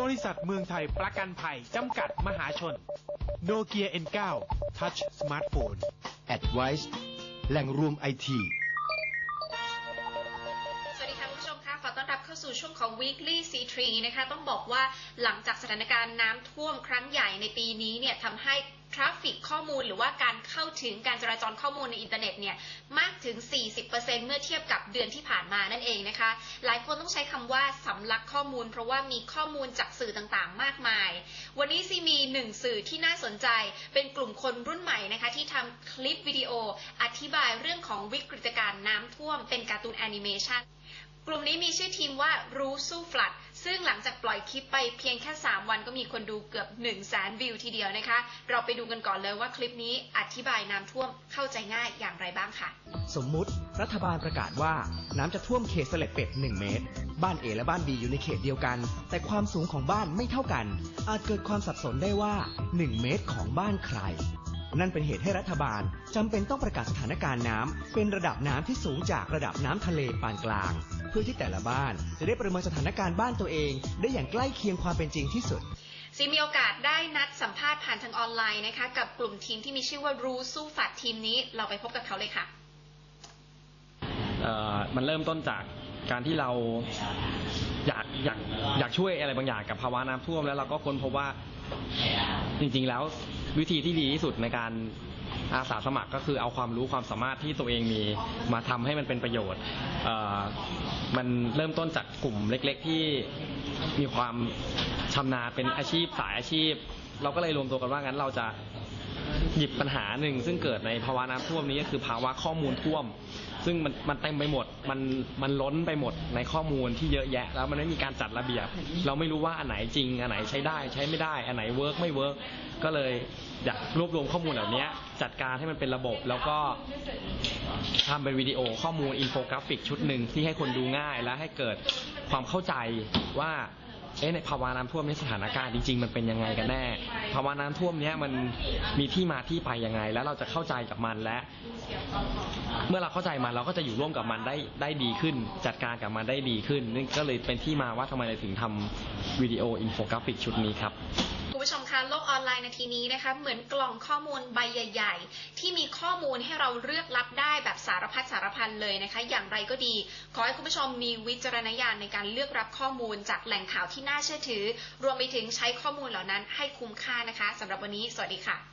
บริษัทเมืองไทยประกันภัย จำกัดมหาชน โนเกีย N9 Touch Smartphone Advice แหล่งรวมไอที สู่ช่วงของ Weekly C3 นะคะต้องบอกว่าหลังจากสถานการณ์น้ำท่วมครั้งใหญ่ในปีนี้เนี่ยทำให้ทราฟฟิกข้อมูลหรือว่าการเข้าถึงการจราจรข้อมูลในอินเทอร์เน็ตเนี่ยมากถึง 40%เมื่อเทียบกับเดือนที่ผ่านมานั่นเองนะคะ หลายคนต้องใช้คำว่าสำลักข้อมูล เพราะว่ามีข้อมูลจากสื่อต่างๆ มากมาย วันนี้ซีมีหนึ่งสื่อที่น่าสนใจ เป็นกลุ่มคนรุ่นใหม่นะคะที่ทำคลิปวิดีโออธิบายเรื่องของวิกฤตการณ์น้ำท่วมเป็นการ์ตูนแอนิเมชัน กลุ่มนี้มีชื่อทีมว่ารู้สู้ฟลัด ซึ่งหลังจากปล่อยคลิปไปเพียงแค่ 3 วันก็มีคนดูเกือบ1 0 0 0 0แสนวิวทีเดียวนะคะ เราไปดูกันก่อนเลยว่าคลิปนี้อธิบายน้ำท่วมเข้าใจง่ายอย่างไรบ้างค่ะ สมมุติรัฐบาลประกาศว่าน้ำจะท่วมเขตสเลดเป็ด 1 เมตร บ้าน A และบ้าน B อยู่ในเขตเดียวกัน แต่ความสูงของบ้านไม่เท่ากัน อาจเกิดความสับสนได้ว่า 1 เมตรของบ้านใคร นั่นเป็นเหตุให้รัฐบาลจำเป็นต้องประกาศสถานการณ์น้ำเป็นระดับน้ำที่สูงจากระดับน้ำทะเลปานกลาง เพื่อที่แต่ละบ้านจะได้ประเมินสถานการณ์บ้านตัวเอง ได้อย่างใกล้เคียงความเป็นจริงที่สุดซีมีโอกาสได้นัดสัมภาษณ์ผ่านทางออนไลน์นะคะ กับกลุ่มทีมที่มีชื่อว่ารู้สู้ฟลัดทีมนี้เราไปพบกับเขาเลยค่ะเอ่อมันเริ่มต้นจากการที่เราอยากอยากอยากช่วยอะไรบางอย่างกับภาวะน้ำท่วมแล้วเราก็ค้นพบว่าจริงๆแล้ว วิธีที่ดีที่สุดในการอาสาสมัครก็คือเอาความรู้ความสามารถที่ตัวเองมีมาทำให้มันเป็นประโยชน์เอ่อมันเริ่มต้นจากกลุ่มเล็กๆ ที่มีความชำนาญเป็นอาชีพสายอาชีพ เราก็เลยรวมตัวกันว่างั้นเราจะ หยิบปัญหาหนึ่งซึ่งเกิดในภาวะน้ำท่วมนี้ก็คือภาวะข้อมูลท่วม ซึ่งมันมันเต็มไปหมดมันมันล้นไปหมดในข้อมูลที่เยอะแยะ แล้วมันไม่มีการจัดระเบียบ เราไม่รู้ว่าอันไหนจริงอันไหนใช้ได้ใช้ไม่ได้อันไหนเวิร์กไม่เวิร์กก็เลยอยากรวบรวมข้อมูลเหล่านี้จัดการให้มันเป็นระบบ แล้วก็ทำเป็นวิดีโอข้อมูลอินโฟกราฟิกชุดหนึ่งที่ให้คนดูง่ายและให้เกิดความเข้าใจว่า เอ๊ะในภาวะน้ำท่วมนี้สถานการณ์จริงๆ มันเป็นยังไงกันแน่ ภาวะน้ำท่วมเนี้ยมันมีที่มาที่ไปยังไง แล้วเราจะเข้าใจกับมันและ เมื่อเราเข้าใจมันเราก็จะอยู่ร่วมกับมันได้ได้ดีขึ้น จัดการกับมันได้ดีขึ้นนี่ก็เลยเป็นที่มาว่าทำไมเราถึงทำวิดีโออินโฟกราฟิกชุดนี้ครับ ผู้ชมคะโลกออนไลน์นาทีนี้นะคะเหมือนกล่องข้อมูลใบใหญ่ ๆ ที่มีข้อมูลให้เราเลือกรับได้แบบสารพัดสารพันเลยนะคะ อย่างไรก็ดี ขอให้คุณผู้ชมมีวิจารณญาณในการเลือกรับข้อมูลจากแหล่งข่าวที่น่าเชื่อถือ รวมไปถึงใช้ข้อมูลเหล่านั้นให้คุ้มค่านะคะสำหรับวันนี้ สวัสดีค่ะ